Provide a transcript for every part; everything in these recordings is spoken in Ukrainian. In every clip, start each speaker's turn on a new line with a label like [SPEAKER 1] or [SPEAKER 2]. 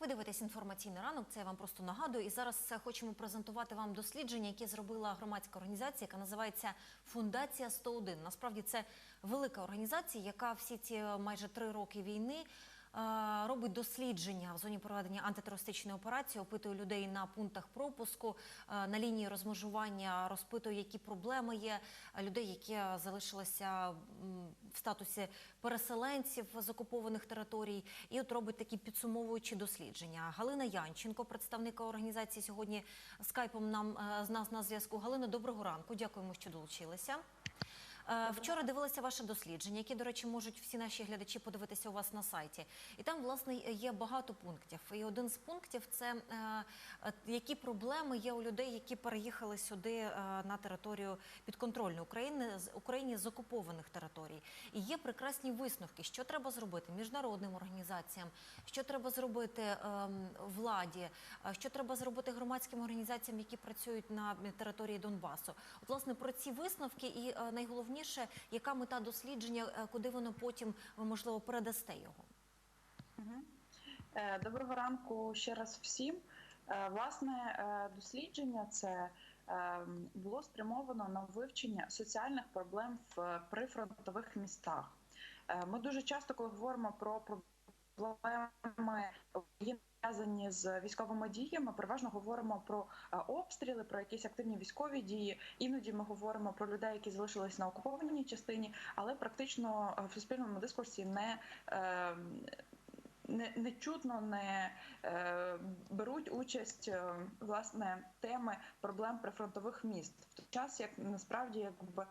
[SPEAKER 1] Ви дивитесь інформаційний ранок. Це я вам просто нагадую. І зараз хочемо презентувати вам дослідження, яке зробила громадська організація, яка називається Фундація 101. Насправді це велика організація, яка всі ці майже три роки війни. Робить дослідження в зоні проведення антитерористичної операції, опитує людей на пунктах пропуску, на лінії розмежування, розпитує, які проблеми є людей, які залишилися в статусі переселенців з окупованих територій, і от робить такі підсумовуючі дослідження. Галина Янченко, представника організації, сьогодні скайпом нам е, з нас на зв'язку. Галина, доброго ранку. Дякуємо, що долучилися. Е, Вчора дивилися ваше дослідження, які, до речі, можуть всі наші глядачі подивитися у вас на сайті. І там, власне, є багато пунктів. І один з пунктів це е, е, які проблеми є у людей, які переїхали сюди на територію підконтрольної України з України з окупованих територій. І є прекрасні висновки, що треба зробити міжнародним організаціям, що треба зробити ем, владі, що треба зробити громадським організаціям, які працюють на території Донбасу. От, власне, про ці висновки і е, найголовніше, яка мета дослідження, е, куди воно потім можливо передасте його.
[SPEAKER 2] Е, Доброго ранку ще раз всім. Е, Власне, е, дослідження це е, було спрямовано на вивчення соціальних проблем в прифронтових містах. Е, Ми дуже часто, коли говоримо про проблеми, які пов'язані з військовими діями, переважно говоримо про е, обстріли, про якісь активні військові дії. Іноді ми говоримо про людей, які залишились на окупованій частині, але практично е, в суспільному дискурсі не е, не, не чутно не е, беруть участь е, власне теми проблем прифронтових міст в той час, як насправді якби.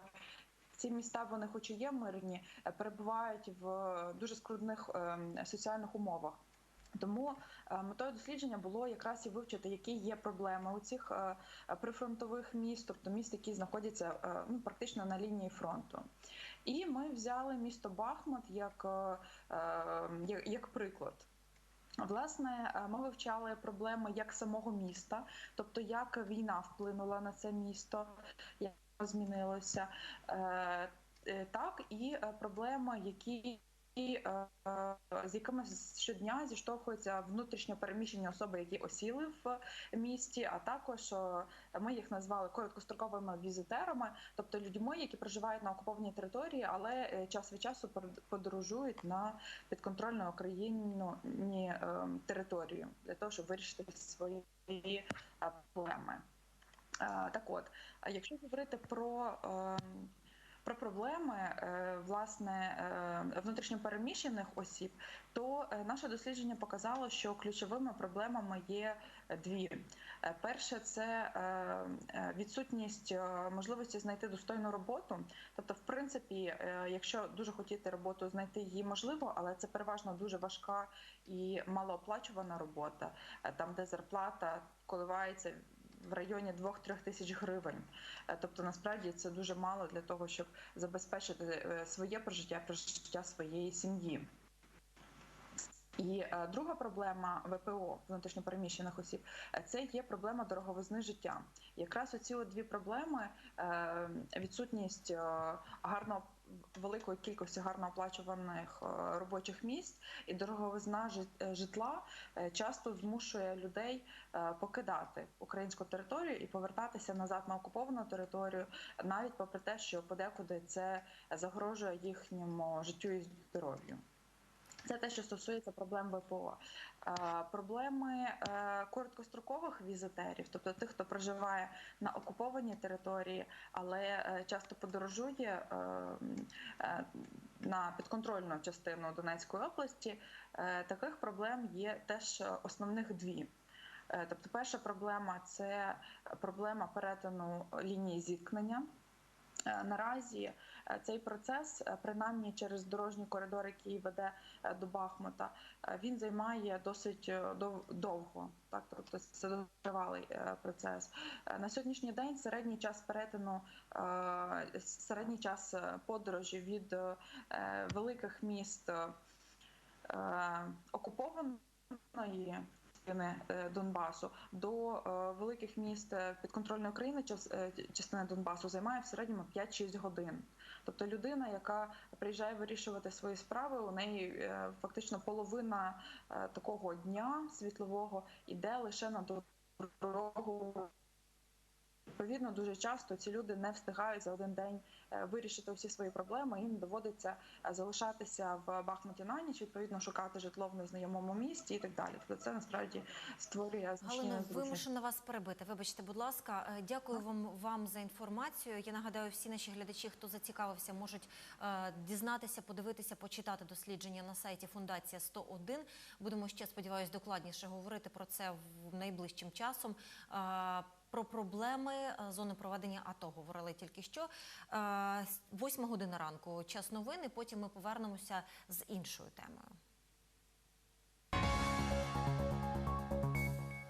[SPEAKER 2] Ці міста вони, хоч і є мирні, е, перебувають в дуже скрутних е, соціальних умовах. Тому е, метою дослідження було якраз і вивчити, які є проблеми у цих е, прифронтових міст, тобто міст, які знаходяться е, ну, практично на лінії фронту. І ми взяли місто Бахмут е, е, як, як приклад. Власне, е, ми вивчали проблеми як самого міста, тобто як війна вплинула на це місто, як змінилося, е, е, так і проблеми, які е, е, з якими щодня зіштовхуються внутрішньо переміщені особи, які осіли в місті, а також е, ми їх назвали короткостроковими візитерами, тобто людьми, які проживають на окупованій території, але е, час від часу подорожують на підконтрольну Україні територію для того, щоб вирішити свої проблеми. Так от, якщо говорити про проблеми е, власне е, внутрішньопереміщених осіб, то е, наше дослідження показало, що ключовими проблемами є дві: перше це відсутність можливості знайти достойну роботу. Тобто, в принципі, якщо дуже хотіти роботу, знайти її можливо, але це переважно дуже важка і малооплачувана робота, там де зарплата коливається в районі 2-3 тисяч гривень. Е, Тобто, насправді це дуже мало для того, щоб забезпечити е, своє прожиття, прожиття своєї сім'ї. І е, друга проблема ВПО внутрішньопереміщених осіб е, це є проблема дороговизни життя. Якраз оці дві проблеми: е, відсутність гарно великої кількості гарно оплачуваних робочих місць і дороговизна жит- житла часто змушує людей покидати українську територію і повертатися назад на окуповану територію, навіть попри те, що подекуди це загрожує їхньому життю і здоров'ю. Це те, що стосується проблем ВПО. Е, Проблеми е, короткострокових візитерів, тобто тих, хто проживає на окупованій території, але е, часто подорожує на підконтрольну частину Донецької області. Таких проблем є теж основних дві. Тобто, перша проблема це проблема перетину лінії зіткнення. Е, Наразі е, цей процес, е, принаймні через дорожній коридор, який веде до Бахмута, він займає досить довго. Так, тобто це тривалий процес. На сьогоднішній день середній час перетину, середній час подорожі від великих міст окупованої е, Донбасу до е, великих міст е, підконтрольної України час- частина Донбасу займає в середньому 5-6 годин. Тобто людина, яка приїжджає вирішувати свої справи, у неї фактично половина такого дня світлового іде лише на дорогу. Відповідно, дуже часто ці люди не встигають за один день е, вирішити усі свої проблеми. Їм доводиться е, залишатися в Бахмуті на ніч, відповідно шукати житло в незнайомому місті і так далі. Тобто це насправді створює значні
[SPEAKER 1] Галина, вимушена вас перебити. Вибачте, будь ласка. Е, Дякую вам, вам за інформацію. Я нагадаю, всі наші глядачі, хто зацікавився, можуть е, дізнатися, подивитися, почитати дослідження на сайті Фундація 101. Будемо ще сподіваюся докладніше говорити про це в найближчим часом. Е, про проблеми е, зони проведення АТО говорили тільки що. Е, Восьма година ранку час новини. Потім ми повернемося з іншою темою.